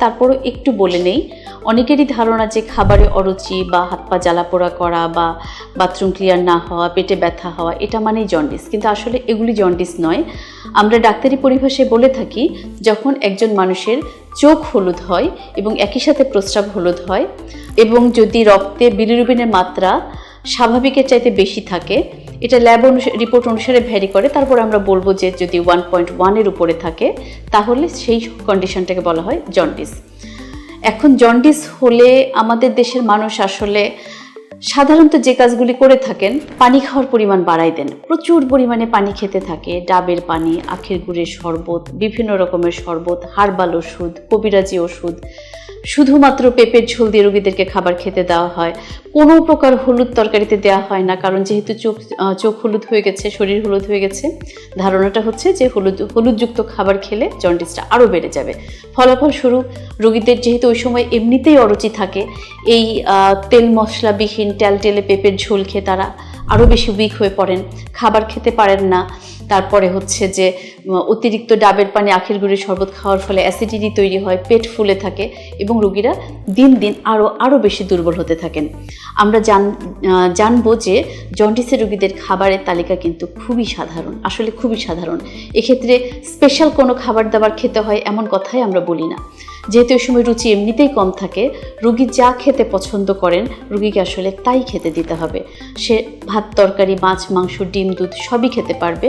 তারপরও একটু বলে নেই। অনেকেরই ধারণা যে খাবারে অরুচি বা হাত পা জ্বালাপোড়া করা বা বাথরুম ক্লিয়ার না হওয়া, পেটে ব্যথা হওয়া, এটা মানেই জন্ডিস। কিন্তু আসলে এগুলি জন্ডিস নয়। আমরা ডাক্তারি পরিভাষায় বলে থাকি, যখন একজন মানুষের চোখ হলুদ হয় এবং একই সাথে প্রস্রাব হলুদ হয় এবং যদি রক্তে বিলিরুবিনের মাত্রা স্বাভাবিকের চাইতে বেশি থাকে। এটা ল্যাব অনুসারে রিপোর্ট অনুসারে ভ্যারি করে। তারপর আমরা বলব যে যদি ওয়ান পয়েন্ট ওয়ানের উপরে থাকে, তাহলে সেই কন্ডিশনটাকে বলা হয় জন্ডিস এখন জন্ডিস হলে আমাদের দেশের মানুষ আসলে সাধারণত যে কাজগুলি করে থাকেন, পানি খাওয়ার পরিমাণ বাড়াই দেন। প্রচুর পরিমাণে পানি খেতে থাকে। ডাবের পানি, আখের গুড়ের শরবত, বিভিন্ন রকমের শরবত, হার্বাল ওষুধ, কবিরাজি ওষুধ শুধুমাত্র পেঁপের ঝোল দিয়ে রোগীদেরকে খাবার খেতে দেওয়া হয়। কোনো প্রকার হলুদ তরকারিতে দেওয়া হয় না, কারণ যেহেতু চোখ চোখ হলুদ হয়ে গেছে, শরীর হলুদ হয়ে গেছে, ধারণাটা হচ্ছে যে হলুদ, হলুদযুক্ত খাবার খেলে জন্ডিসটা আরও বেড়ে যাবে। ফলাফল ফলাফলস্বরূপ, রোগীদের যেহেতু ওই সময় এমনিতেই অরুচি থাকে, এই তেল মশলাবিহীন টেলটেলে পেঁপের ঝোল খেয়ে তারা আরও বেশি উইক হয়ে পড়েন, খাবার খেতে পারেন না তারপরে হচ্ছে যে অতিরিক্ত ডাবের পানি আখের গুঁড়ির শরবত খাওয়ার ফলে অ্যাসিডিটি তৈরি হয়, পেট ফুলে থাকে এবং রোগীরা দিন দিন আরও আরও বেশি দুর্বল হতে থাকেন। আমরা জান জানব যে জন্ডিসের রোগীদের খাবারের তালিকা কিন্তু খুবই সাধারণ, আসলে খুবই সাধারণ। এক্ষেত্রে স্পেশাল কোনো খাবার দাবার খেতে হয় এমন কথাই আমরা বলি না। যেহেতু এই সময় রুচি এমনিতেই কম থাকে, রুগী যা খেতে পছন্দ করেন, রুগীকে আসলে তাই খেতে দিতে হবে। সে ভাত, তরকারি, মাছ, মাংস, ডিম, দুধ সবই খেতে পারবে।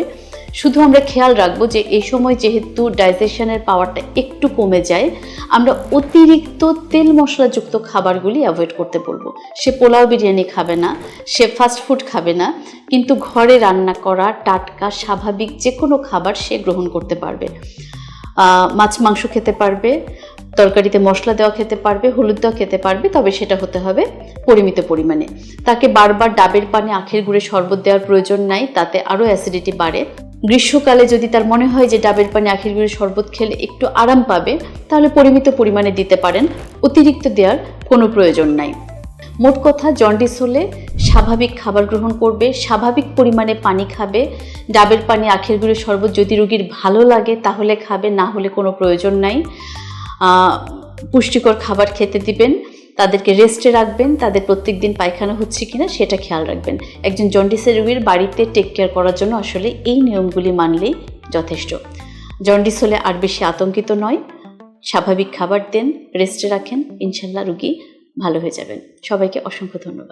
শুধু আমরা খেয়াল রাখব যে এই সময় যেহেতু ডাইজেশনের পাওয়ারটা একটু কমে যায়, আমরা অতিরিক্ত তেল মশলাযুক্ত খাবারগুলি অ্যাভয়েড করতে বলব। সে পোলাও বিরিয়ানি খাবে না, সে ফাস্ট ফুড খাবে না, কিন্তু ঘরে রান্না করা টাটকা, স্বাভাবিক যে কোনো খাবার সে গ্রহণ করতে পারবে। মাছ, মাংস খেতে পারবে, তরকারিতে মশলা দেওয়া খেতে পারবে, হলুদ দেওয়া খেতে পারবে, তবে সেটা হতে হবে পরিমিত পরিমাণে। তাকে বারবার ডাবের পানি আখের গুঁড়ে শরবত দেওয়ার প্রয়োজন নাই, তাতে আরও অ্যাসিডিটি বাড়ে। গ্রীষ্মকালে যদি তার মনে হয় যে ডাবের পানি আখের গুঁড়ে শরবত খেলে একটু আরাম পাবে, তাহলে পরিমিত পরিমাণে দিতে পারেন। অতিরিক্ত দেওয়ার কোনো প্রয়োজন নাই। মোট কথা, জন্ডিস হলে স্বাভাবিক খাবার গ্রহণ করবে, স্বাভাবিক পরিমাণে পানি খাবে। ডাবের পানি আখের গুঁড়ো শরবত যদি রোগীর ভালো লাগে, তাহলে খাবে, না হলে কোনো প্রয়োজন নাই। পুষ্টিকর খাবার খেতে দিবেন। তাদেরকে রেস্টে রাখবেন, তাদের প্রত্যেক দিন পায়খানা হচ্ছে কিনা সেটা খেয়াল রাখবেন। একজন জন্ডিসের রুগীর বাড়িতে টেক কেয়ার করার জন্য আসলে এই নিয়মগুলি মানলেই যথেষ্ট। জন্ডিস হলে আর বেশি আতঙ্কিত নয়, স্বাভাবিক খাবার দেন রেস্টে রাখেন, ইনশাল্লাহ রুগী ভালো হয়ে যাবেন। সবাইকে অসংখ্য ধন্যবাদ।